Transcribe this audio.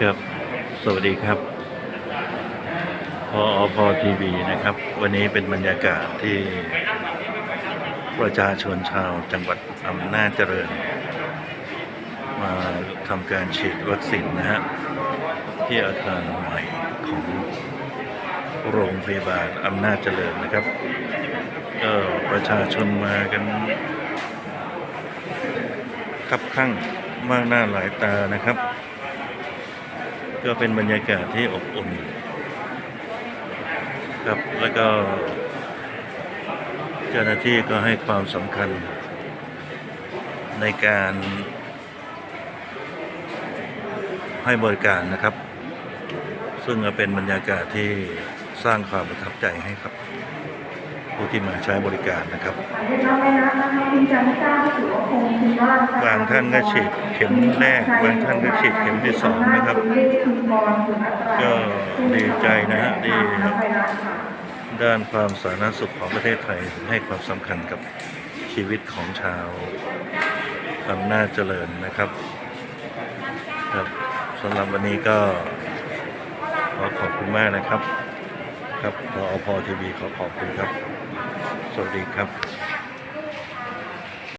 ครับ สวัสดีครับ พออพอทีวีนะครับ วันนี้เป็นบรรยากาศที่ประชาชนชาวจังหวัดอำนาจเจริญ มาทำการฉีดวัคซีนนะฮะที่อาคารใหม่ของโรงพยาบาลอำนาจเจริญนะครับ ก็ประชาชนมากันคับข้างมากหน้าหลายตานะครับ ก็เป็นบรรยากาศที่อบอุ่นครับแล้วก็เจ้าหน้าที่ก็ให้ความสำคัญ ในการให้บริการนะครับ ซึ่งก็เป็นบรรยากาศที่สร้างความประทับใจให้ครับ ผู้ที่มาใช้บริการนะครับบางท่านก็ฉีดเข็มแรกบางท่านก็ฉีดเข็มที่สองนะครับ ก็ดีใจนะฮะที่ด้านความสาธารณสุขของประเทศไทยให้ความสำคัญกับชีวิตของชาวอำนาจเจริญนะครับครับสำหรับวันนี้ก็ขอขอบคุณมากนะครับ ครับพอพอทีวีขอขอบคุณครับ สวัสดีครับ